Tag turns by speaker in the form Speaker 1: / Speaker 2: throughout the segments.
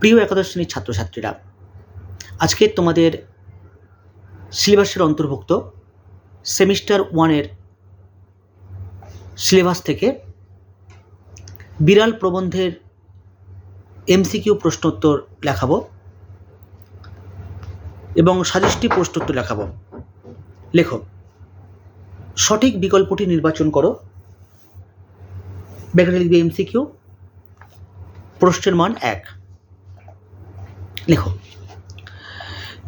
Speaker 1: প্রিয় শ্রেণির ছাত্রছাত্রীরা, আজকে তোমাদের সিলেবাসের অন্তর্ভুক্ত সেমিস্টার ওয়ানের সিলেবাস থেকে বিড়াল প্রবন্ধের এমসিকিউ প্রশ্নোত্তর লেখাবো এবং সাজেস্টি প্রশ্নোত্তর লেখাবো। লেখো, সঠিক বিকল্পটি নির্বাচন করো। ব্যাকেটে লিখবে এমসিকিউ প্রশ্নের মান এক। লেখো।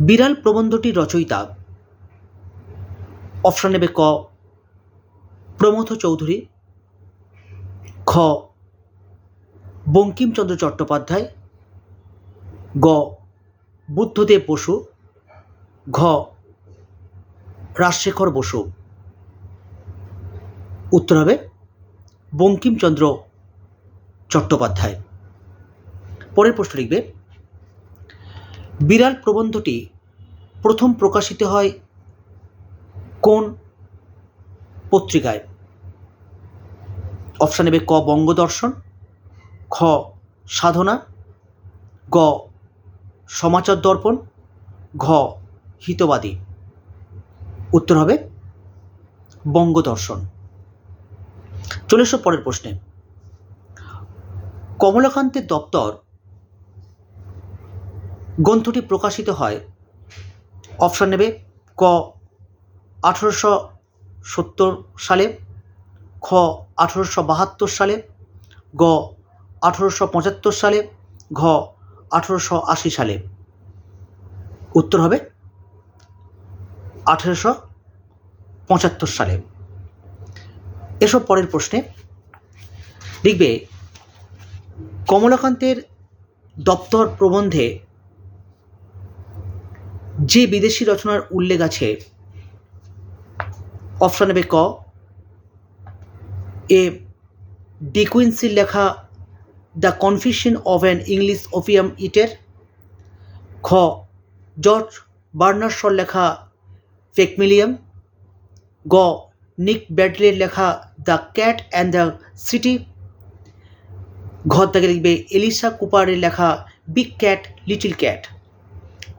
Speaker 1: বিড়াল প্রবন্ধটির রচয়িতা অপশন নেবে ক, প্রমথ চৌধুরী, খ, বঙ্কিমচন্দ্র চট্টোপাধ্যায়, গ, বুদ্ধদেব বসু, ঘ, রাজশেখর বসু। উত্তর হবে বঙ্কিমচন্দ্র চট্টোপাধ্যায়। পরের প্রশ্ন লিখবে বিড়াল প্রবন্ধটি প্রথম প্রকাশিত হয় কোন পত্রিকায়? অপশান নেবে ক বঙ্গদর্শন, খ সাধনা, গ সমাচার দর্পণ, ঘ হিতবাদী। উত্তর হবে বঙ্গদর্শন। চলে এসো পরের প্রশ্নে। কমলাকান্তের দপ্তর গ্রন্থটি প্রকাশিত হয়। অপশান নেবে ক, আঠেরোশো সত্তর সালে, খ, আঠেরোশো বাহাত্তর সালে, গ, আঠেরোশো পঁচাত্তর সালে, ঘ, আঠেরোশো আশি সালে। উত্তর হবে আঠেরোশো পঁচাত্তর সালে। এসব পরের প্রশ্নে লিখবে, কমলাকান্তের দপ্তর প্রবন্ধে যে বিদেশি রচনার উল্লেখ আছে, অপশন নেবে ক, এ ডিকুইন্সির লেখা the confusion of an English opium eater, খ, জর্জ বার্নার্সর লেখা ফেকমিলিয়াম, গ, নিক ব্যাডলের লেখা the cat and the city ঘর থেকে লিখবে এলিসা কুপারের লেখা বিগ ক্যাট, লিটিল ক্যাট।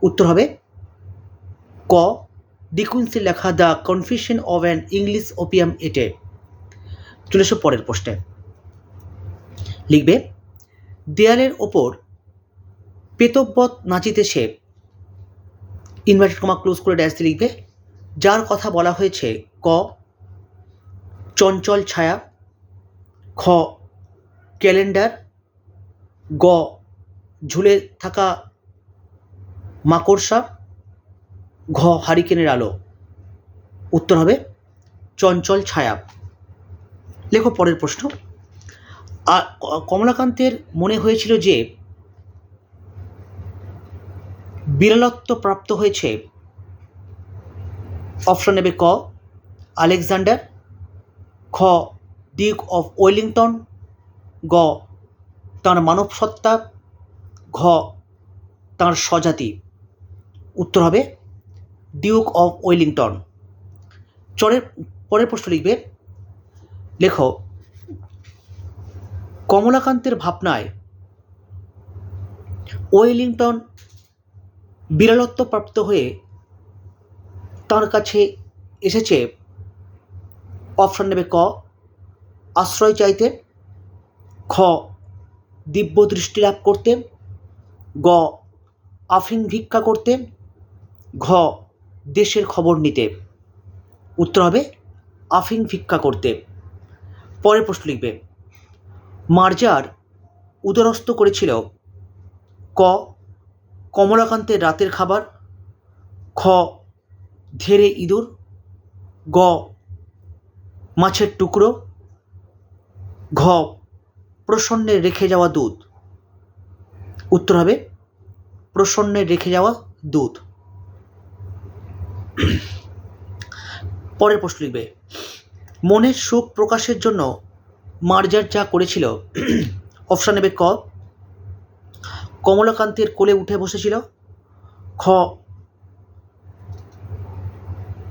Speaker 1: উত্তর হবে ক ডিকুইন্সের লেখা the confusion of an English opium eater চলে এসো পরের পোস্টে লিখবে, দেয়ালের ওপর পেতব্বত নাচিতেছে ইনভার্টেড কমা ক্লোজ করে ড্যাশ লিখবে, যার কথা বলা হয়েছে ক, চঞ্চল ছায়া, খ, ক্যালেন্ডার, গ, ঝুলে থাকা মাকড়সা ঘ, হারিকেনের আলো। উত্তর হবে, চঞ্চল ছায়া। লেখো পরের প্রশ্ন। আ- কমলাকান্তের মনে হয়েছিল যে বিরলত্ব প্রাপ্ত হয়েছে। অপশন নেবে ক, আলেকজান্ডার, খ, ডিউক অফ ওয়েলিংটন, গ, তাঁর মানব সত্তা ঘ, তাঁর স্বজাতি। উত্তর হবে ডিউক অফ ওয়েলিংটন চরের, পরের প্রশ্ন লিখবে, লেখো, কমলাকান্তের ভাবনায় ওয়েলিংটন বিরলত্ব প্রাপ্ত হয়ে তার কাছে এসেছে। অপশন নেবে ক, আশ্রয় চাইতে, খ, দিব্য দৃষ্টি লাভ করতে, গ আফিং ভিক্ষা করতে, ঘ দেশের খবর নিতে। উত্তর হবে, আফিং ভিক্ষা করতে। পরের প্রশ্ন লিখবে, মার্জার উদরস্থ করেছিল ক, কমলাকান্তের রাতের খাবার, খ, ধেরে ইঁদুর, গ, মাছের টুকরো, ঘ প্রসন্নের রেখে যাওয়া দুধ। উত্তর হবে প্রসন্নের রেখে যাওয়া দুধ। পরের প্রশ্ন লিখবে। মনের সুখ প্রকাশের জন্য মার্জার যা করেছিল, অপশান নেবে ক। কমলাকান্তের কোলে উঠে বসেছিল। খ,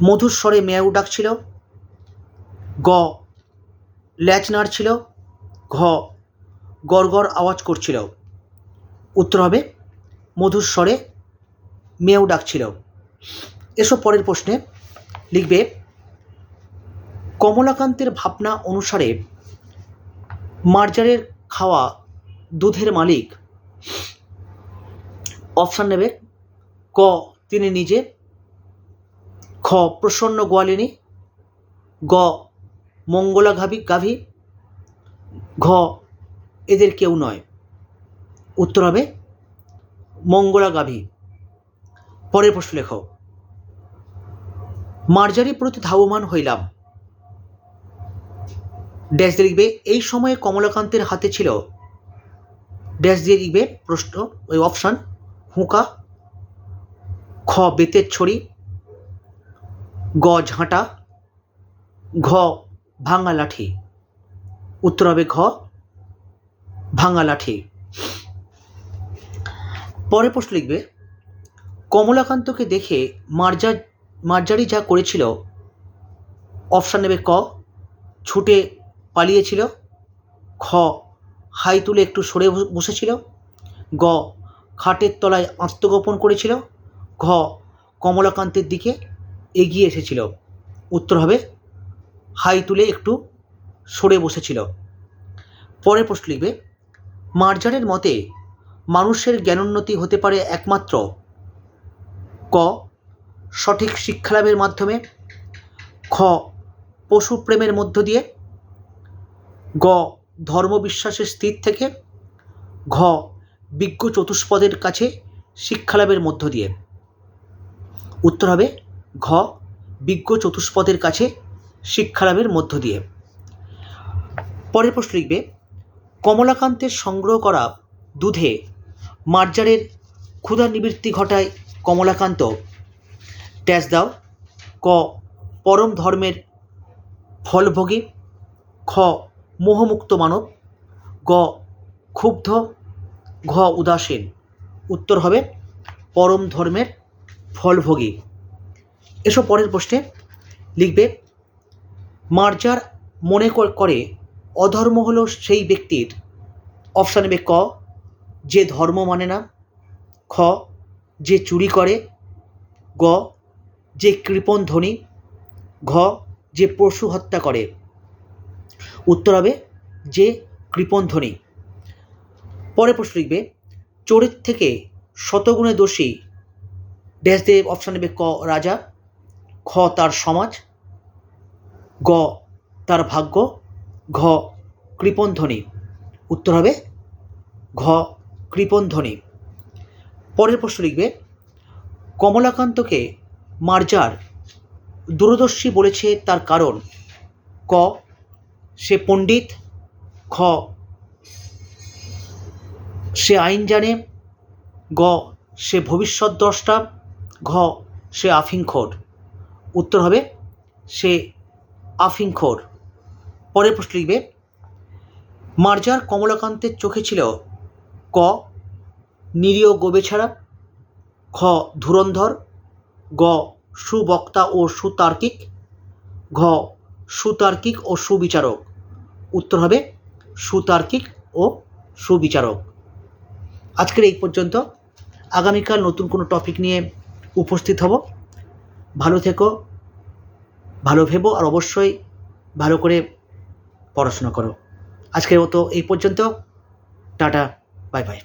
Speaker 1: মধুর স্বরে মেয়াউ ডাকছিল। গ, ল্যাচ নাড়ছিল ঘ, গড়গড় আওয়াজ করছিল। উত্তর হবে, মধুর স্বরে মেয়েও ডাকছিল। এসব পরের প্রশ্নে লিখবে কমলাকান্তের ভাবনা অনুসারে মার্জারের খাওয়া দুধের মালিক। অপশান নেবে ক, তিনি নিজে, খ, প্রসন্ন গোয়ালিনী, গ মঙ্গলা গাভি গাভী ঘ, এদের কেউ নয়। উত্তর হবে মঙ্গলা গাভী পরের প্রশ্ন লেখ। মার্জারি প্রতি ধাবমান হইলাম। ড্যাশ দিয়ে লিখবে, এই সময়ে কমলাকান্তের হাতে ছিল। ড্যাশ দিয়ে লিখবে প্রশ্ন, ওই অপশান, হুঁকা, খ, বেতের ছড়ি, গ, ঝাঁটা, ঘ, ভাঙা লাঠি। উত্তর হবে ঘ, ভাঙা লাঠি। পরে প্রশ্ন লিখবে, কমলাকান্তকে দেখে মার্জার মার্জারি যা করেছিল, অপশান নেবে ক, ছুটে পালিয়েছিল। খ, হাই তুলে একটু সরে বসেছিল। গ, খাটের তলায় আত্মগোপন করেছিল। ঘ, কমলাকান্তের দিকে এগিয়ে এসেছিল। উত্তর হবে, হাই তুলে একটু সরে বসেছিল। পরের প্রশ্ন লিখবে, মার্জারের মতে মানুষের জ্ঞানোন্নতি হতে পারে একমাত্র ক, সঠিক শিক্ষালাভের মাধ্যমে, খ, পশুপ্রেমের মধ্য দিয়ে গ, ধর্মবিশ্বাসের স্থির থেকে। ঘ, বিজ্ঞ চতুষ্পদের কাছে শিক্ষালাভের মধ্য দিয়ে। উত্তর হবে, ঘ, বিজ্ঞ চতুষ্পদের কাছে শিক্ষালাভের মধ্য দিয়ে। পরের প্রশ্ন লিখবে, কমলাকান্তের সংগ্রহ করা দুধে মার্জারের ক্ষুধা নিবৃত্তি ঘটায় কমলাকান্ত। ট্যাস দাও, ক, পরম ধর্মের ফলভোগী। খ মোহমুক্ত মানব। গ, ক্ষুব্ধ। ঘ, উদাসীন। উত্তর হবে পরম ধর্মের ফলভোগী। এসব পরের প্রশ্নে লিখবে, মার্জার মনে করে অধর্ম হলো সেই ব্যক্তির। অপশান নেবে ক, যে ধর্ম মানে না। খ, যে চুরি করে। গ, যে কৃপণ ধনী। ঘ, যে পশু হত্যা করে। উত্তর হবে যে কৃপণ ধনী পরে প্রশ্ন লিখবে, চোরের থেকে শতগুণে দোষী ড্যাশ অপশান নেবে ক রাজা, খ তার সমাজ, গ তার ভাগ্য, ঘ কৃপণ ধ্বনি। উত্তর হবে ঘ কৃপণ ধ্বনি। পরের প্রশ্ন লিখবে, কমলাকান্তকে মার্জার দূরদর্শী বলেছে তার কারণ ক সে পণ্ডিত, খ, সে আইন জানে, গ, সে ভবিষ্যৎ দ্রষ্টা, ঘ, সে আফিংখোর। উত্তর হবে, সে আফিংখোর। পরের প্রশ্ন লিখবে, মার্জার কমলাকান্তের চোখে ছিল, ক, নিরীহ গোবেছাড়া খ, ধুরন্ধর, গ, সুবক্তা ও সুতার্কিক, ঘ সুতার্কিক ও সুবিচারক। উত্তর হবে সুতার্কিক ও সুবিচারক। আজকের এই পর্যন্ত। আগামীকাল নতুন কোনো টপিক নিয়ে উপস্থিত হব। ভালো থেকো, ভালো ভেবো আর অবশ্যই ভালো করে পড়াশোনা করো। আজকের মতো এই পর্যন্ত। Tata, bye bye.